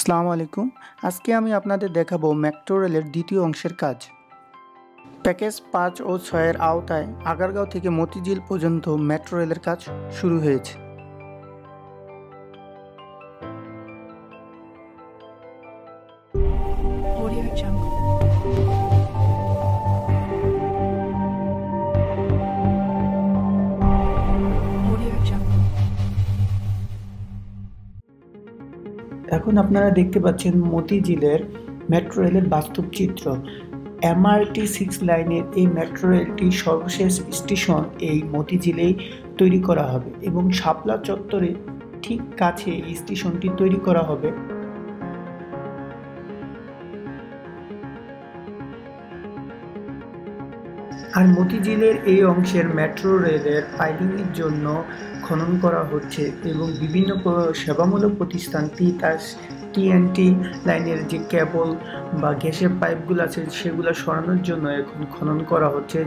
আসসালামু আলাইকুম। আজকে আমি আপনাদের দেখাবো মেট্রো রেলের দ্বিতীয় অংশের কাজ। প্যাকেজ পাঁচ ও ছয়ের আওতায় আগারগাঁও থেকে মতিঝিল পর্যন্ত মেট্রো রেলের কাজ শুরু হয়েছে। এখন আপনারা দেখতে পাচ্ছেন মতিঝিলের মেট্রো রেলের বাস্তব চিত্র। এমআরটি সিক্স লাইনের এই মেট্রো রেলটি সর্বশেষ স্টেশন এই মতিঝিলেই তৈরি করা হবে এবং শাপলা চত্বরে ঠিক কাছে এই স্টেশনটি তৈরি করা হবে। আর মতিঝিলের এই অংশের মেট্রো রেলের পাইলিংয়ের জন্য খনন করা হচ্ছে এবং বিভিন্ন সেবামূলক প্রতিষ্ঠান তিতাস টিএনটি লাইনের যে কেবল বা গ্যাসের পাইপগুলো আছে, সেগুলো সরানোর জন্য এখন খনন করা হচ্ছে।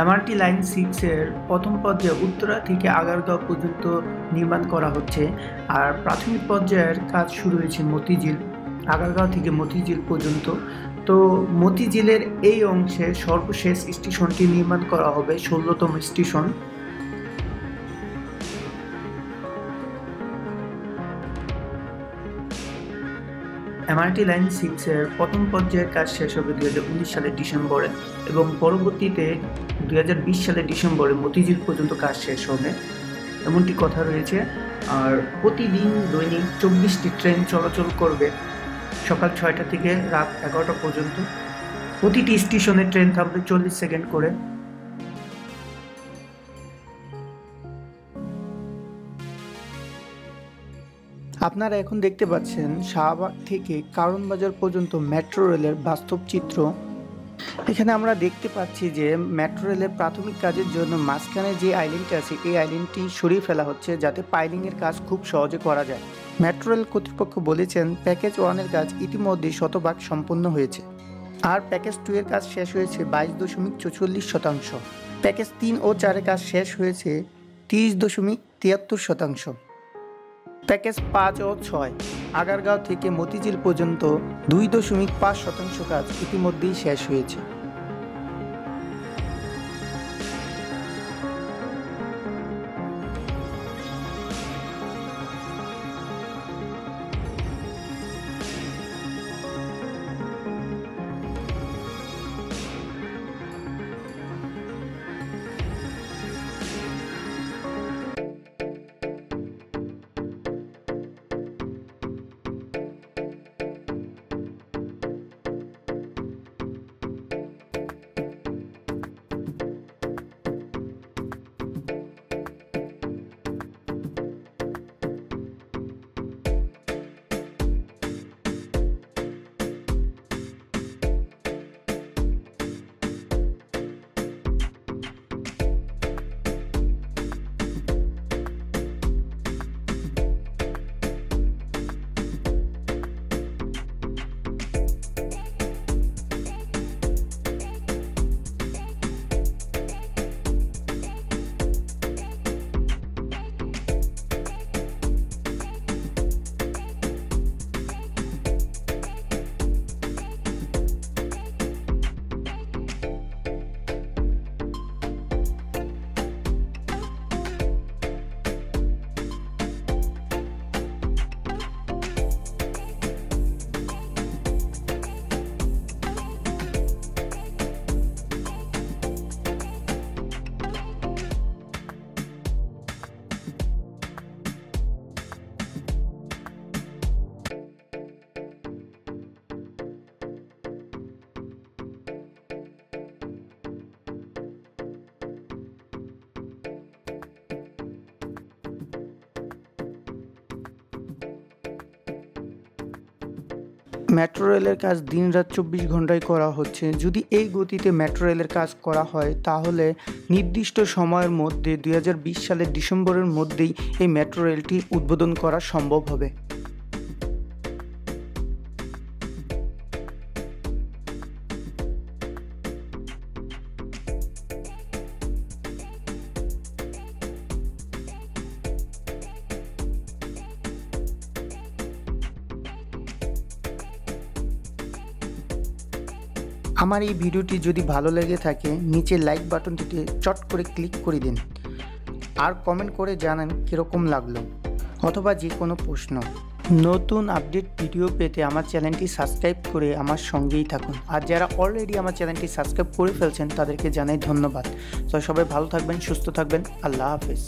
এমআরটি লাইন সিক্সের প্রথম পর্যায়ে উত্তরা থেকে আগারগাঁও পর্যন্ত নির্মাণ করা হচ্ছে। আর প্রাথমিক পর্যায়ের কাজ শুরু হয়েছে মতিঝিল। আগারগাঁও থেকে মতিঝিল পর্যন্ত। তো মতিঝিলের এই অংশে সর্বশেষ স্টেশনটি নির্মাণ করা হবে ষোলোতম স্টেশন। এমআরটি লাইন সিক্সের প্রথম পর্যায়ের কাজ শেষ হবে দুই হাজার উনিশ সালের ডিসেম্বরে এবং পরবর্তীতে দুই হাজার বিশ সালের ডিসেম্বরে মতিঝিল পর্যন্ত কাজ শেষ হবে। এমনটি কথা রয়েছে। আর প্রতিদিন দৈনিক চব্বিশটি ট্রেন চলাচল করবে। সকাল ছয়টা থেকে রাত এগারোটা পর্যন্ত প্রতিটি স্টেশনে ট্রেন থাকবে চল্লিশ সেকেন্ড করে। আপনারা এখন দেখতে পাচ্ছেন শাহবাগ থেকে কারণ বাজার পর্যন্ত মেট্রো রেলের বাস্তব চিত্র। এখানে আমরা দেখতে পাচ্ছি যে মেট্রো রেলের প্রাথমিক কাজের জন্য মাঝখানে যে আইল্যান্ডটি আছে, এই আইল্যান্ডটি সরিয়ে ফেলা হচ্ছে যাতে পাইলিংয়ের কাজ খুব সহজে করা যায়। মেট্রো রেল কর্তৃপক্ষ বলেছেন প্যাকেজ ওয়ানের কাজ ইতিমধ্যে শতভাগ সম্পন্ন হয়েছে। আর প্যাকেজ টু এর কাজ শেষ হয়েছে বাইশ দশমিক চৌচল্লিশ শতাংশ। প্যাকেজ তিন ও চারের কাজ শেষ হয়েছে তিরিশ দশমিক তিয়াত্তর শতাংশ। প্যাকেজ পাঁচ ও ছয়, আগারগাঁও থেকে মতিঝিল পর্যন্ত দুই দশমিক পাঁচ শতাংশ কাজ ইতিমধ্যেই শেষ হয়েছে। মেট্রো রেলের কাজ দিন রাত চব্বিশ ঘন্টায় করা হচ্ছে। যদি এই গতিতে মেট্রো রেলের কাজ করা হয়, তাহলে নির্দিষ্ট সময়ের মধ্যে দু হাজার বিশ সালের ডিসেম্বরের মধ্যেই এই মেট্রো রেলটি উদ্বোধন করা সম্ভব হবে। আমার এই ভিডিওটি যদি ভালো লেগে থাকে, নিচে লাইক বাটনটিতে চট করে ক্লিক করে দিন। আর কমেন্ট করে জানান কীরকম লাগল, অথবা যে কোনো প্রশ্ন। নতুন আপডেট ভিডিও পেতে আমার চ্যানেলটি সাবস্ক্রাইব করে আমার সঙ্গেই থাকুন। আর যারা অলরেডি আমার চ্যানেলটি সাবস্ক্রাইব করে ফেলছেন, তাদেরকে জানাই ধন্যবাদ। তো সবাই ভালো থাকবেন, সুস্থ থাকবেন, আল্লাহ হাফেজ।